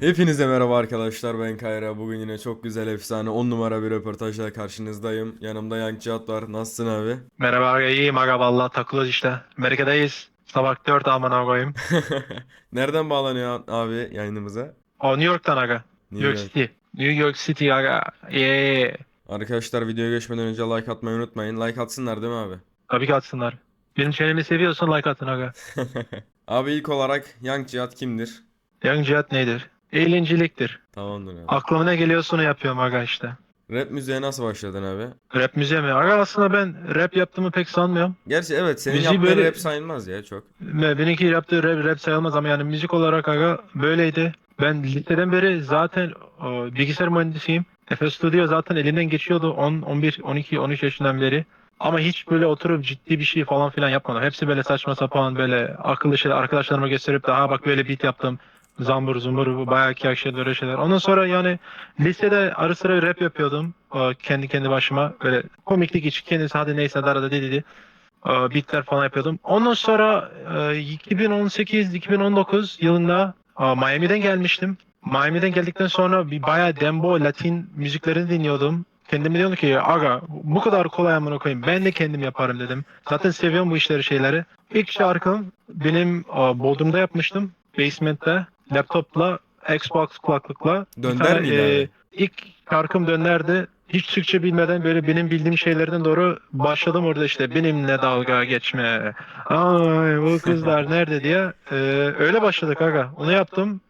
Hepinize merhaba arkadaşlar ben Kayra. Bugün yine çok güzel efsane 10 numara bir röportajla karşınızdayım. Yanımda Yank Cihat var. Nasılsın abi? Merhaba iyiyim aga valla takılıyoruz işte. Amerika'dayız. Sabah 4 amına koyayım. Nereden bağlanıyor abi yayınımıza? O New York'tan aga. New York York. City. New York City aga. Yeah. Arkadaşlar videoya geçmeden önce like atmayı unutmayın. Like atsınlar değil mi abi? Tabii ki atsınlar. Benim çenemi seviyorsan like atın aga. abi ilk olarak Yank Cihat kimdir? Young Cihat nedir? Eğlenceliktir. Tamamdır abi. Aklıma ne geliyorsa onu yapıyorum aga işte. Rap müziğe nasıl başladın abi? Rap müziğe mi? Aga aslında ben rap yaptığımı pek sanmıyorum. Gerçi evet senin Müziği yaptığın böyle- rap sayılmaz ya çok. Ve Benimki yaptığı rap, rap sayılmaz ama yani müzik olarak aga böyleydi. Ben liseden beri zaten o, bilgisayar mühendisiyim. FL Studio zaten elinden geçiyordu 10, 11, 12, 13 yaşından beri. Ama hiç böyle oturup ciddi bir şey falan filan yapmadım. Hepsi böyle saçma sapan böyle akıllı şeyler arkadaşlarıma gösterip de ha bak böyle beat yaptım. Zambur zumbur bayağı kıyak şeyler şeyler. Ondan sonra yani lisede ara sıra rap yapıyordum. Kendi kendi başıma böyle komiklik için kendisi hadi neyse darada dedi. e, beatler falan yapıyordum. Ondan sonra e, 2018-2019 yılında e, Miami'den gelmiştim. Miami'den geldikten sonra bir bayağı dembo, Latin müziklerini dinliyordum. Kendime diyordum ki aga bu kadar kolay amına koyayım ben de kendim yaparım dedim. Zaten seviyorum bu işleri şeyleri. İlk şarkım benim Bodrum'da yapmıştım. Basement'te laptopla Xbox kulaklıkla. Bir Dönder tane, miydi e, abi? İlk şarkım dönlerdi. Hiç Türkçe bilmeden böyle benim bildiğim şeylerden doğru başladım orada işte benimle dalga geçme. Ay bu kızlar nerede diye. Ee, öyle başladık aga. Onu yaptım.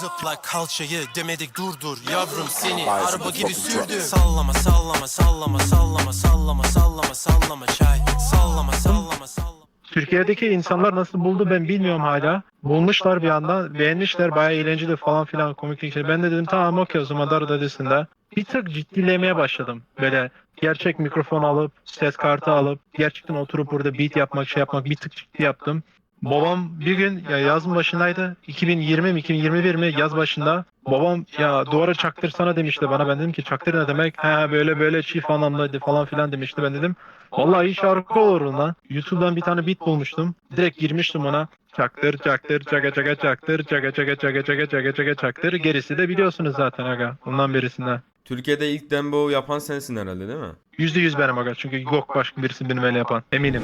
Zıpla kalçayı demedik dur dur yavrum seni araba gibi sürdü Sallama sallama sallama sallama sallama sallama sallama çay Sallama sallama sallama Türkiye'deki insanlar nasıl buldu ben bilmiyorum hala. Bulmuşlar bir anda. Beğenmişler bayağı eğlenceli falan filan şey. Ben de dedim tamam okey o zaman Dar Dadisi'nde. Bir tık ciddilemeye başladım. Böyle gerçek mikrofon alıp, ses kartı alıp, gerçekten oturup burada beat yapmak, şey yapmak bir tık ciddi yaptım. Babam bir gün ya yazın başındaydı. 2020 mi 2021 mi yaz başında. Babam ya duvara çaktırsana demişti bana. Ben dedim ki çaktır ne demek? Ha böyle böyle çift anlamlıydı falan filan demişti. Ben dedim Vallahi iyi şarkı olur lan. YouTube'dan bir tane beat bulmuştum. Direkt girmiştim ona. Çaktır çaktır çaka çaka çaktır çaka çaka çaka çaka çaka çaka çaktır. Gerisi de biliyorsunuz zaten aga. Ondan birisinden. Türkiye'de ilk dembo yapan sensin herhalde değil mi? Yüzde yüz benim aga. Çünkü yok başka birisi benim öyle yapan. Eminim.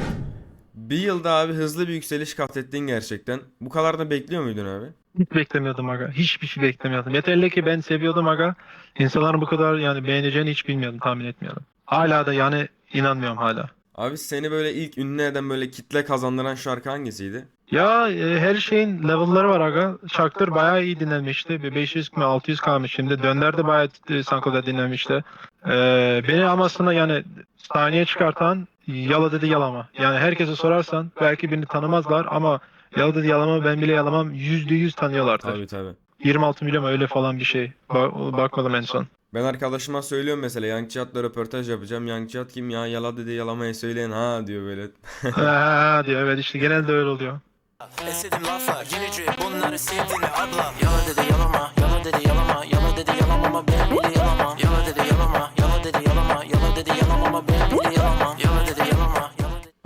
Bir yılda abi hızlı bir yükseliş kat ettin gerçekten. Bu kadar da bekliyor muydun abi? Hiç beklemiyordum aga. Hiçbir şey beklemiyordum. Yeterli ki ben seviyordum aga. İnsanların bu kadar yani beğeneceğini hiç bilmiyordum. Tahmin etmiyordum. Hala da yani inanmıyorum hala. Abi seni böyle ilk ünlü eden böyle kitle kazandıran şarkı hangisiydi? Ya e, her şeyin level'ları var aga. Çaktır bayağı iyi dinlenmişti. Bir 500 mi 600 kalmış şimdi. Dönder de bayağı e, Sanko'da dinlenmişti. Ee, beni ama aslında yani sahneye çıkartan Yala dedi yalama. Yani herkese sorarsan belki birini tanımazlar ama Yala dedi yalama ben bile yalamam yüzde yüz tanıyorlardır. Tabii tabii. 26 milyon öyle falan bir şey. Ba- bakmadım en son. Ben arkadaşıma söylüyorum mesela Yank Cihat'la röportaj yapacağım. Yank Cihat kim ya? Yala dedi yalamayı söyleyin ha diyor böyle. ha diyor evet işte genelde öyle oluyor. Esedim laflar yenici bunları sevdiğini ablam Yala dedi yalama yala dedi yalama Yala dedi yalamama ben bile yalamam Yala dedi yalama yala dedi yalama Yala dedi yalamama ben bile yalamam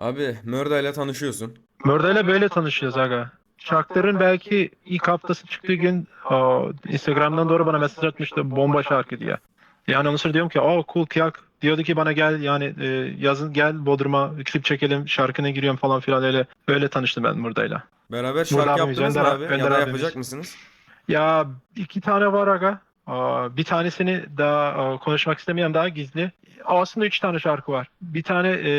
Abi Mörda ile tanışıyorsun. Mörder'le böyle tanışıyoruz aga. Şarkıların belki ilk haftası çıktığı gün o, Instagram'dan doğru bana mesaj atmıştı bomba şarkı diye. Yani onu sonra diyorum ki oh cool kıyak. Diyordu ki bana gel yani e, yazın gel Bodrum'a klip çekelim şarkına giriyorum falan filan öyle öyle tanıştım ben Murda'yla. Beraber şarkı Burada yaptınız mı Önder- abi? Önder Ya da abimiz. yapacak mısınız? Ya iki tane var aga. Aa, Bir tanesini daha aa, konuşmak istemiyorum daha gizli. Aslında üç tane şarkı var. Bir tane e,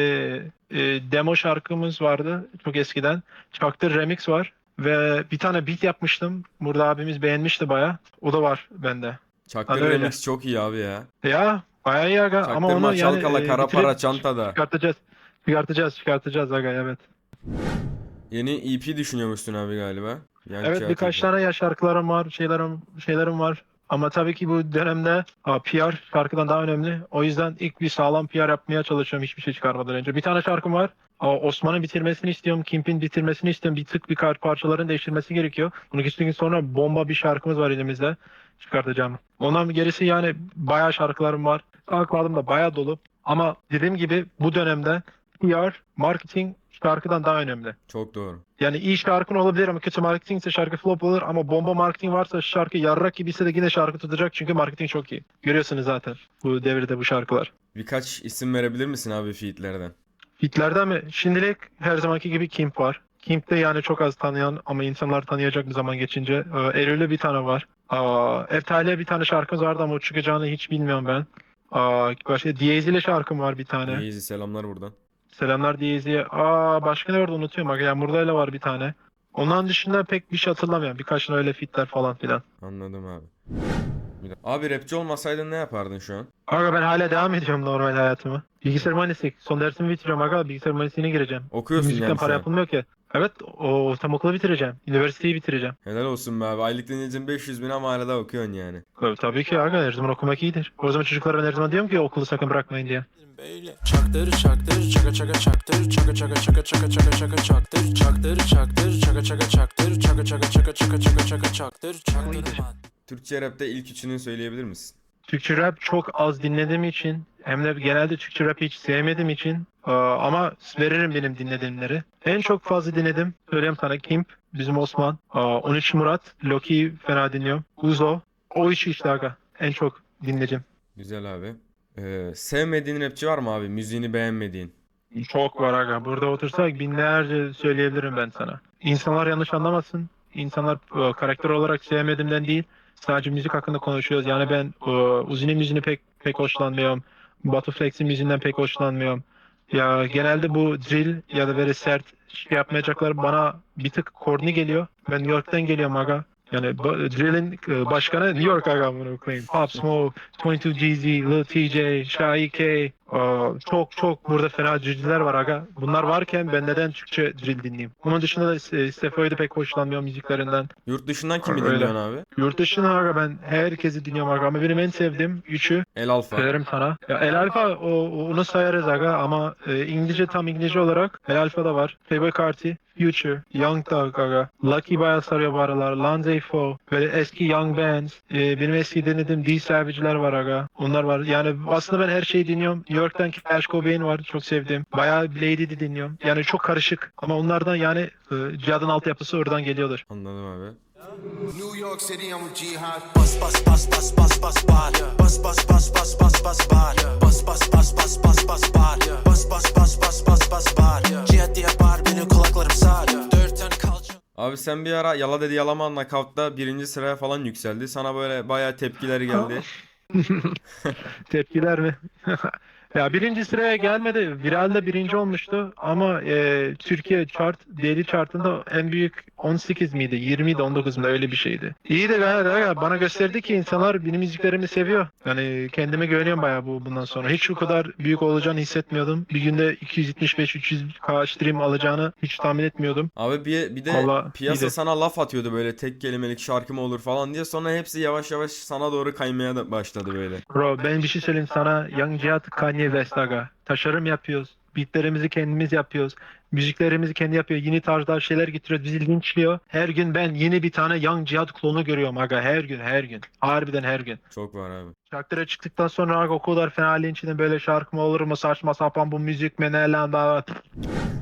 e, demo şarkımız vardı çok eskiden. Çaktır remix var. Ve bir tane beat yapmıştım. Burada abimiz beğenmişti baya. O da var bende. Çaktır Hadi öyle. Remix çok iyi abi ya. Ya bayağı iyi aga. Çaktırma Ama onu yani çalkala e, kara para çantada. Çıkartacağız. Çıkartacağız çıkartacağız aga evet. Yeni EP düşünüyormuşsun abi galiba. Yank Evet birkaç tane ya şarkılarım var, şeylerim şeylerim var. Ama tabii ki bu dönemde PR şarkıdan daha önemli. O yüzden ilk bir sağlam PR yapmaya çalışıyorum hiçbir şey çıkarmadan önce. Bir tane şarkım var. Osman'ın bitirmesini istiyorum. Kimp'in bitirmesini istiyorum. Bir tık bir parçaların değiştirmesi gerekiyor. Bunu iki gün sonra bomba bir şarkımız var elimizde. Çıkartacağım. Ondan gerisi yani bayağı şarkılarım var. Da bayağı dolu. Ama dediğim gibi bu dönemde PR, marketing şarkıdan daha önemli. Çok doğru. Yani iyi şarkın olabilir ama kötü marketingse şarkı flop olur ama bomba marketing varsa şarkı yarrak gibiyse de yine şarkı tutacak çünkü marketing çok iyi. Görüyorsunuz zaten bu devirde bu şarkılar. Birkaç isim verebilir misin abi featlerden? Hitler'den mi? Şimdilik her zamanki gibi Kimp var. Kimp'te yani çok az tanıyan ama insanlar tanıyacak bir zaman geçince. Ee, Eylül'de bir tane var. Eftal'e bir tane şarkımız vardı ama o çıkacağını hiç bilmiyorum ben. Aa, başka Diyez ile şarkım var bir tane. İyi selamlar buradan. Selamlar Diyez'e. Aa başka ne vardı unutuyorum. Bak Yağmur'dayla var bir tane. Ondan dışında pek bir şey hatırlamıyorum. Birkaç tane öyle fitler falan filan. Anladım abi. Bir Abi rapçi olmasaydın ne yapardın şu an? Aga ben hala devam ediyorum normal hayatımı. Bilgisayar mühendislik. Son dersimi bitiriyorum aga. Bilgisayar mühendisliğine gireceğim. Okuyorsun Müzikten yani para an. yapılmıyor ki. Evet o tam okulu bitireceğim. Üniversiteyi bitireceğim. Helal olsun be abi. Aylık dinleyicin 500 bin ama hala da okuyorsun yani. Tabii, tabii ki aga her zaman okumak iyidir. O zaman çocuklara ben her zaman diyorum ki okulu sakın bırakmayın diye. Böyle Çaktır çaktır çaka çaka çaktır çaka çaka çaka çaka çaka çaka çaktır çaktır çaktır çaka çaka çaktır çaka çaka çaka çaka çaka çaka çaktır çaktır Türkçe rapte ilk üçünü söyleyebilir misin? Türkçe rap çok az dinlediğim için hem de genelde Türkçe rap hiç sevmediğim için e, ama veririm benim dinlediğimleri. En çok fazla dinledim. Söyleyeyim sana Kimp, bizim Osman, e, 13 Murat, Loki fena dinliyorum. Uzo. O işi işte aga. En çok dinleyeceğim. Güzel abi. Ee, sevmediğin rapçi var mı abi? Müziğini beğenmediğin. Çok var aga. Burada otursak binlerce söyleyebilirim ben sana. İnsanlar yanlış anlamasın. İnsanlar e, karakter olarak sevmediğimden değil. Sadece müzik hakkında konuşuyoruz. Yani ben e, Uzi'nin müziğini pek pek hoşlanmıyorum. Batu Flex'in müziğinden pek hoşlanmıyorum. Ya genelde bu drill ya da böyle sert şey yapmayacaklar bana bir tık korni geliyor. Ben New York'tan geliyorum aga. Yani drill'in e, başkanı New York aga bunu. Pop Smoke, 22 GZ, Lil TJ, Shy K. Aa, çok çok burada fena drillciler var aga. Bunlar varken ben neden Türkçe drill dinleyeyim? Bunun dışında da e, Stefo'yu da pek hoşlanmıyorum müziklerinden. Yurt dışından kimi Öyle. dinliyorsun abi? Yurt dışına aga ben herkesi dinliyorum aga ama benim en sevdiğim üçü El Alfa. söylerim sana. Ya El Alfa o, onu sayarız aga ama e, İngilizce tam İngilizce olarak El Alfa da var. Playboy Carti, Future, Young Thug aga. Lucky bayağı sarıyor bu aralar. Lanzay Fo, böyle eski Young Bands. E, benim eski dinlediğim D Savage'ler var aga. Onlar var. Yani aslında ben her şeyi dinliyorum. New York'tan Flash Cobain var çok sevdiğim. Bayağı Lady'di dinliyorum. Yani çok karışık ama onlardan yani e, Cihad'ın altyapısı oradan geliyordur. Anladım abi. New York City, I'm with Jihad. Bas bas bas bas bas bas bar Bas bas bas bas bas bas bar Bas bas bas bas bas bas bar Bas bas bas bas bas bas bar Cihat diye bar benim kulaklarım sar Dört tane kalça Abi sen bir ara Yala Dedi Yalama Knockout'ta birinci sıraya falan yükseldi. Sana böyle bayağı tepkiler geldi. Tepkiler mi? Ya birinci sıraya gelmedi. Viral'de birinci olmuştu ama e, Türkiye chart, daily chartında en büyük 18 miydi? 20 miydi? 19 mu? Öyle bir şeydi. İyi de aga, bana gösterdi ki insanlar benim müziklerimi seviyor. Yani kendime güveniyorum bayağı bu bundan sonra. Hiç bu kadar büyük olacağını hissetmiyordum. Bir günde 275-300k stream alacağını hiç tahmin etmiyordum. Abi bir, bir de Vallahi piyasa iyiydi. sana laf atıyordu böyle tek kelimelik şarkı mı olur falan diye. Sonra hepsi yavaş yavaş sana doğru kaymaya başladı böyle. Bro ben bir şey söyleyeyim sana. Young Cihat Kanye West aga. Taşarım yapıyoruz. Beatlerimizi kendimiz yapıyoruz. Müziklerimizi kendi yapıyor. Yeni tarzlar şeyler getiriyoruz. Bizi linçliyor. Her gün ben yeni bir tane Young Cihat klonu görüyorum aga. Her gün her gün. Harbiden her gün. Çok var abi. Şarkılara çıktıktan sonra aga o kadar fena linçledim. Böyle şarkı mı olur mu saçma sapan bu müzik mi ne lan daha.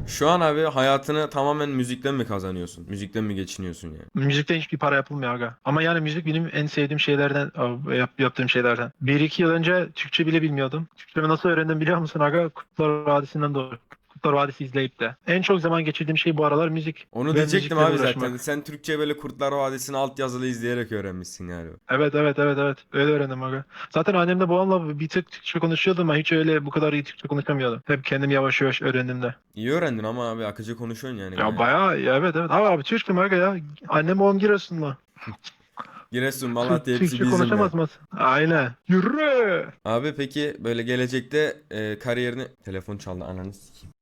Şu an abi hayatını tamamen müzikten mi kazanıyorsun? Müzikten mi geçiniyorsun yani? Müzikten hiçbir para yapılmıyor aga. Ama yani müzik benim en sevdiğim şeylerden, yap, yaptığım şeylerden. Bir iki yıl önce Türkçe bile bilmiyordum. Türkçemi nasıl öğrendim biliyor musun aga? Kurtlar Vadisi'nden doğru. Kurtlar Vadisi izleyip de. En çok zaman geçirdiğim şey bu aralar müzik. Onu Ve diyecektim müzikle abi zaten. uğraşmak. Sen Türkçe böyle Kurtlar Vadisi'ni altyazılı izleyerek öğrenmişsin galiba. Evet evet evet evet. Öyle öğrendim aga. Zaten annemle babamla bir tık Türkçe konuşuyordum ama hiç öyle bu kadar iyi Türkçe konuşamıyordum. Hep kendim yavaş yavaş öğrendim de. İyi öğrendin ama abi akıcı konuşuyorsun yani. Ya gayet. bayağı evet evet. Abi, abi Türk'üm aga ya. Annem babam Giresunlu. Giresun, Malatya hepsi Türkçe bizim konuşamaz mısın? Aynen. Yürü. Abi peki böyle gelecekte e, kariyerini... Telefon çaldı ananı sikeyim.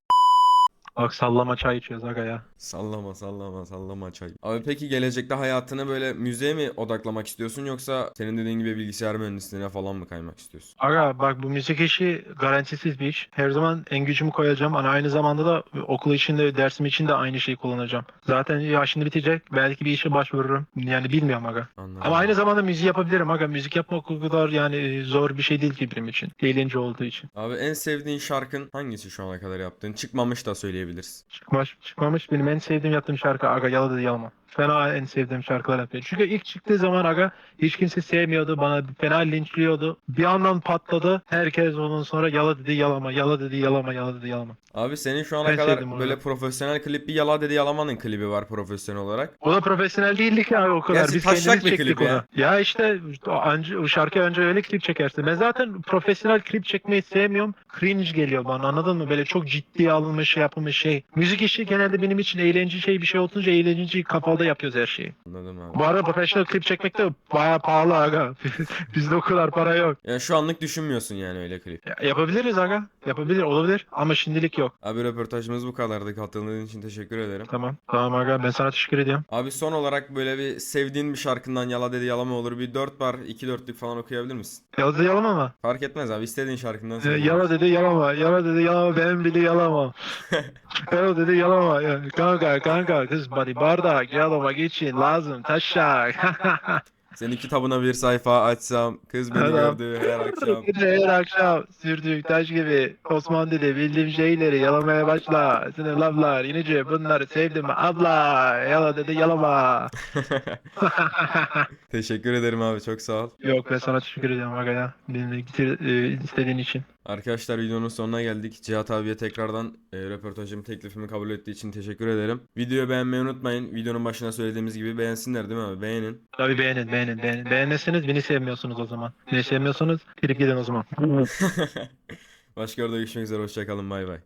Bak sallama çay içiyoruz aga ya. Sallama sallama sallama çay. Abi peki gelecekte hayatını böyle müziğe mi odaklamak istiyorsun yoksa senin dediğin gibi bilgisayar mühendisliğine falan mı kaymak istiyorsun? Aga bak bu müzik işi garantisiz bir iş. Her zaman en gücümü koyacağım. Ama aynı zamanda da okul içinde, dersim için de aynı şeyi kullanacağım. Zaten ya şimdi bitecek. Belki bir işe başvururum. Yani bilmiyorum aga. Anladım. Ama aynı zamanda müziği yapabilirim aga. Müzik yapmak o kadar yani zor bir şey değil ki benim için. Eğlence olduğu için. Abi en sevdiğin şarkın hangisi şu ana kadar yaptığın? Çıkmamış da söyleyebiliriz. Çıkmamış, çıkmamış benim en sevdiğim yaptığım şarkı Aga Yala dedi Yalama. Fena en sevdiğim şarkılar yapıyor. Çünkü ilk çıktığı zaman Aga hiç kimse sevmiyordu. Bana fena linçliyordu. Bir andan patladı. Herkes ondan sonra yala dedi yalama, yala dedi yalama, yala dedi yalama. Abi senin şu ana Ben kadar böyle profesyonel klip bir Yala dedi Yalaman'ın klibi var profesyonel olarak. O da profesyonel değildik ya o kadar. Gerçi Biz kendimiz bir çektik klip ya. onu. Ya işte o, anca, şarkı önce öyle klip çekersin. Ben zaten profesyonel klip çekmeyi sevmiyorum. Cringe geliyor bana anladın mı? Böyle çok ciddiye alınmış yapılmış şey. Müzik işi genelde benim için eğlenceli şey bir şey olunca eğlenceli kafada yapıyoruz her şeyi. Anladım abi. Bu arada profesyonel klip çekmek de bayağı pahalı aga. Bizde o kadar para yok. Yani şu anlık düşünmüyorsun yani öyle klip. Ya, yapabiliriz aga. Yapabilir olabilir ama şimdilik yok. Abi röportajımız bu kadardı. Katıldığın için teşekkür ederim. Tamam. Tamam aga ben sana teşekkür ediyorum. Abi son olarak böyle bir sevdiğin bir şarkından Yala dedi Yalama olur. Bir 4 bar 2 dörtlük falan okuyabilir misin? Yazdı yalama mı? Fark etmez abi istediğin şarkından Ee, yala dedi yalama. Yala dedi yalama. Ben bile yalama. yala dedi yalama. Ya, kanka kanka kız body bardak yalamak için lazım taşak. Senin kitabına bir sayfa açsam kız beni Adam. gördü her akşam. Her akşam sürdük taş gibi Osman dedi bildiğim şeyleri yalamaya başla. Senin laflar yenice bunları sevdim abla. Yala dedi yalama. Teşekkür ederim abi çok sağ ol. Yok ben sana teşekkür ediyorum aga ya. Benimle istediğin için. Arkadaşlar videonun sonuna geldik. Cihat abiye tekrardan e, röportajımı teklifimi kabul ettiği için teşekkür ederim. Videoyu beğenmeyi unutmayın. Videonun başına söylediğimiz gibi beğensinler değil mi abi? Beğenin. Tabii beğenin beğenin beğenin. Beğenirseniz beni sevmiyorsunuz o zaman. Beni sevmiyorsanız gidip gidin o zaman. Başka orada görüşmek üzere. Hoşçakalın. Bay bay.